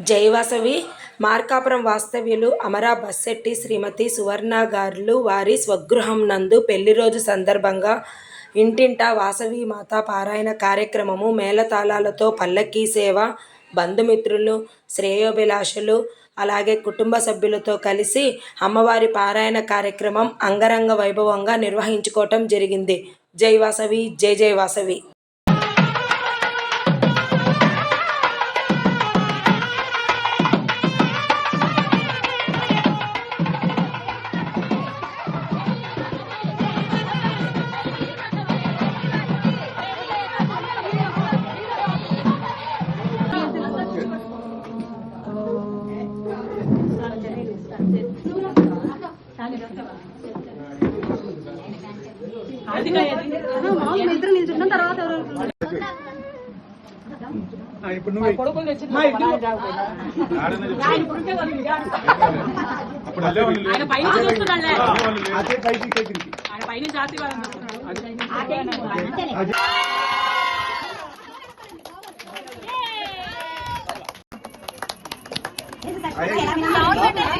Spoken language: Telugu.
జైవాసవి మార్కాపురం వాస్తవ్యులు అమరా బస్సెట్టి శ్రీమతి సువర్ణ గారులు వారి స్వగృహం నందు పెళ్ళి రోజు సందర్భంగా ఇంటింటా వాసవి మాత పారాయణ కార్యక్రమము మేళతాళాలతో పల్లకీ సేవ బంధుమిత్రులు శ్రేయోభిలాషులు అలాగే కుటుంబ సభ్యులతో కలిసి అమ్మవారి పారాయణ కార్యక్రమం అంగరంగ వైభవంగా నిర్వహించుకోవటం జరిగింది. జై వాసవి జై జై వాసవి మామూలు ఇద్దరు నిల్చున్న తర్వాత ఆయన